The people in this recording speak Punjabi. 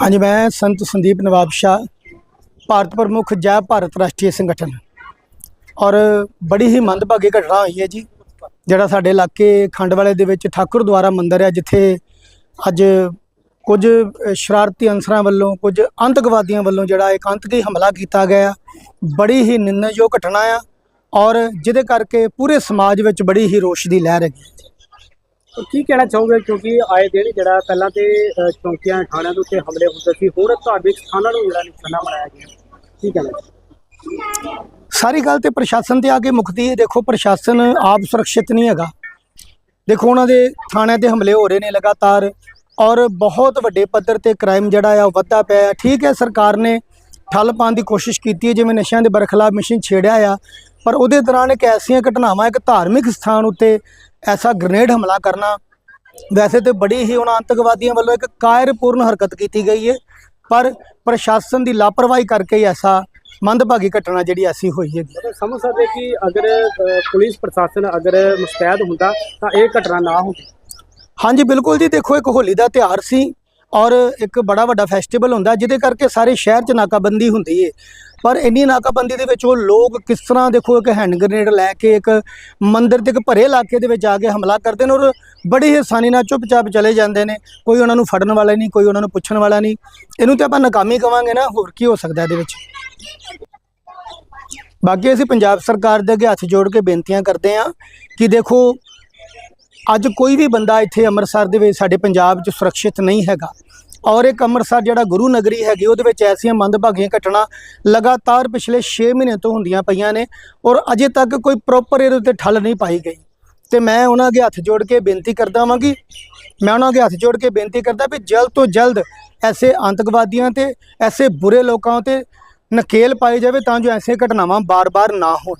ਹਾਂਜੀ ਮੈਂ ਸੰਤ ਸੰਦੀਪ ਨਵਾਬ ਸ਼ਾਹ, ਭਾਰਤ ਪ੍ਰਮੁੱਖ ਜੈ ਭਾਰਤ ਰਾਸ਼ਟਰੀ ਸੰਗਠਨ। ਔਰ ਬੜੀ ਹੀ ਮੰਦਭਾਗੀ ਘਟਨਾ ਹੋਈ ਹੈ ਜੀ, ਜਿਹੜਾ ਸਾਡੇ ਇਲਾਕੇ ਖੰਡ ਵਾਲੇ ਦੇ ਵਿੱਚ ਠਾਕੁਰ ਦੁਆਰਾ ਮੰਦਿਰ ਹੈ, ਜਿੱਥੇ ਅੱਜ ਕੁਝ ਸ਼ਰਾਰਤੀ ਅਨਸਰਾਂ ਵੱਲੋਂ, ਕੁਝ ਅੰਤਕਵਾਦੀਆਂ ਵੱਲੋਂ ਜਿਹੜਾ ਇੱਕ ਅੰਤਕੀ ਹਮਲਾ ਕੀਤਾ ਗਿਆ। ਬੜੀ ਹੀ ਨਿੰਦਣਯੋਗ ਘਟਨਾ ਆ, ਔਰ ਜਿਹਦੇ ਕਰਕੇ ਪੂਰੇ ਸਮਾਜ ਵਿੱਚ ਬੜੀ ਹੀ ਰੋਸ਼ ਦੀ ਲਹਿਰ ਹੈਗੀ ਤਾਂ ਕੀ ਕਹਿਣਾ ਚਾਹੋਗੇ? ਕਿਉਂਕਿ ਆਏ ਦਿਨ ਜਿਹੜਾ ਪਹਿਲਾਂ ਤੇ ਅ, ਚੌਂਕੀਆਂ ਥਾਣਿਆਂ ਦੇ ਉੱਤੇ ਹਮਲੇ ਹੁੰਦੇ ਸੀ ਹੁਣ ਧਾਰਮਿਕ ਸਥਾਨਾਂ ਨੂੰ ਜਿਹੜਾ ਨਿਸ਼ਾਨਾ ਬਣਾਇਆ ਗਿਆ। ਕੀ ਕਹਿਣਾ ਸਾਰੀ ਗੱਲ ਤੇ ਪ੍ਰਸ਼ਾਸਨ ਤੇ ਆ ਕੇ ਮੁਕਤੀ ਹੈ ਦੇਖੋ ਪ੍ਰਸ਼ਾਸਨ ਆਪ ਸੁਰੱਖਿਅਤ ਨਹੀਂ ਹੈਗਾ। ਦੇਖੋ ਉਹਨਾਂ ਦੇ ਥਾਣਿਆਂ ਤੇ ਹਮਲੇ ਹੋ ਰਹੇ ਨੇ ਲਗਾਤਾਰ ਔਰ ਬਹੁਤ ਵੱਡੇ ਪੱਧਰ ਤੇ ਕ੍ਰਾਈਮ ਜਿਹੜਾ ਆ ਉਹ ਵੱਧਦਾ ਪਿਆ ਹੈ ਠੀਕ ਹੈ ਸਰਕਾਰ ਨੇ ਠੱਲ ਪਾਉਣ ਦੀ ਕੋਸ਼ਿਸ਼ ਕੀਤੀ ਹੈ ਜਿਵੇਂ ਨਸ਼ਿਆਂ ਦੇ ਬਰਖਲਾਫ ਮਿਸ਼ਨ ਛੇੜਿਆ ਆ ਪਰ ਉਹਦੇ ਦੌਰਾਨ ਇੱਕ ਐਸੀਆਂ ਘਟਨਾਵਾਂ ਇੱਕ ਧਾਰਮਿਕ ਸਥਾਨ ਉੱਤੇ ਐਸਾ ਗ੍ਰੇਨੇਡ ਹਮਲਾ ਕਰਨਾ ਵੈਸੇ ਤੇ ਬੜੀ ਹੀ ਉਹਨਾਂ ਅੰਤਕਵਾਦੀਆਂ ਵੱਲੋਂ ਇੱਕ ਕਾਇਰਪੂਰਨ ਹਰਕਤ ਕੀਤੀ ਗਈ ਹੈ ਪਰ ਪ੍ਰਸ਼ਾਸਨ ਦੀ ਲਾਪਰਵਾਹੀ ਕਰਕੇ ਹੀ ਐਸਾ ਮੰਦਭਾਗੀ ਘਟਨਾ ਜਿਹੜੀ ਐਸੀ ਹੋਈ ਹੈ ਸਮਝ ਸਕਦੇ ਕਿ ਅਗਰ ਪੁਲਿਸ ਪ੍ਰਸ਼ਾਸਨ ਅਗਰ ਮੁਸਤੈਦ ਹੁੰਦਾ ਤਾਂ ਇਹ ਘਟਨਾ ਨਾ ਹੁੰਦੀ। ਹਾਂਜੀ ਬਿਲਕੁਲ ਜੀ ਦੇਖੋ ਇੱਕ ਹੋਲੀ ਦਾ ਤਿਉਹਾਰ ਸੀ। ਔਰ ਇੱਕ ਬੜਾ ਵੱਡਾ ਫੈਸਟੀਵਲ ਹੁੰਦਾ, ਜਿਹਦੇ ਕਰਕੇ ਸਾਰੇ ਸ਼ਹਿਰ 'ਚ ਨਾਕਾਬੰਦੀ ਹੁੰਦੀ ਏ। ਪਰ ਇੰਨੀ ਨਾਕਾਬੰਦੀ ਦੇ ਵਿੱਚ ਉਹ ਲੋਕ ਕਿਸ ਤਰ੍ਹਾਂ ਦੇਖੋ, ਇੱਕ ਹੈਂਡ ਗ੍ਰੇਨੇਡ ਲੈ ਕੇ, ਇੱਕ ਮੰਦਿਰ ਦੇ ਇੱਕ ਭਰੇ ਇਲਾਕੇ ਦੇ ਵਿੱਚ ਆ ਕੇ ਹਮਲਾ ਕਰਦੇ ਨੇ ਔਰ ਬੜੀ ਹੀ ਆਸਾਨੀ ਨਾਲ ਚੁੱਪਚਾਪ ਚਲੇ ਜਾਂਦੇ ਨੇ। ਕੋਈ ਉਹਨਾਂ ਨੂੰ ਫੜਨ ਵਾਲਾ ਨਹੀਂ, ਕੋਈ ਉਹਨਾਂ ਨੂੰ ਪੁੱਛਣ ਵਾਲਾ ਨਹੀਂ। ਇਹਨੂੰ ਤੇ ਆਪਾਂ ਨਾਕਾਮੀ ਕਵਾਂਗੇ ਨਾ, ਹੋਰ ਕੀ ਹੋ ਸਕਦਾ ਇਹਦੇ ਵਿੱਚ? ਬਾਕੀ ਅਸੀਂ ਪੰਜਾਬ ਸਰਕਾਰ ਦੇ ਅੱਗੇ ਹੱਥ ਜੋੜ ਕੇ ਬੇਨਤੀਆਂ ਕਰਦੇ ਹਾਂ ਕਿ ਦੇਖੋ, ਅੱਜ ਕੋਈ ਵੀ ਬੰਦਾ ਇੱਥੇ ਅੰਮ੍ਰਿਤਸਰ ਦੇ ਵਿੱਚ ਸਾਡੇ ਪੰਜਾਬ 'ਚ ਸੁਰੱਖਿਅਤ ਨਹੀਂ ਹੈਗਾ। ਔਰ ਇੱਕ ਅੰਮ੍ਰਿਤਸਰ ਜਿਹੜਾ ਗੁਰੂ ਨਗਰੀ ਹੈਗੀ, ਉਹਦੇ ਵਿੱਚ ਐਸੀਆਂ ਮੰਦਭਾਗੀਆਂ ਘਟਨਾ ਲਗਾਤਾਰ ਪਿਛਲੇ 6 ਮਹੀਨੇ ਤੋਂ ਹੁੰਦੀਆਂ ਪਈਆਂ ਨੇ ਔਰ ਅਜੇ ਤੱਕ ਕੋਈ ਪ੍ਰੋਪਰ ਇਹਦੇ ਉੱਤੇ ਠੱਲ ਨਹੀਂ ਪਾਈ ਗਈ। ਤੇ ਮੈਂ ਉਹਨਾਂ ਅੱਗੇ ਹੱਥ ਜੋੜ ਕੇ ਬੇਨਤੀ ਕਰਦਾ ਹਾਂ ਕਿ ਮੈਂ ਉਹਨਾਂ ਅੱਗੇ ਹੱਥ ਜੋੜ ਕੇ ਬੇਨਤੀ ਕਰਦਾ ਵੀ ਜਲਦ ਤੋਂ ਜਲਦ ਐਸੇ ਆਤੰਕਵਾਦੀਆਂ ਤੇ, ਐਸੇ ਬੁਰੇ ਲੋਕਾਂ ਤੇ ਨਕੇਲ ਪਾਈ ਜਾਵੇ ਤਾਂ ਜੋ ਐਸੇ ਘਟਨਾਵਾਂ ਬਾਰ-ਬਾਰ ਨਾ ਹੋਣ।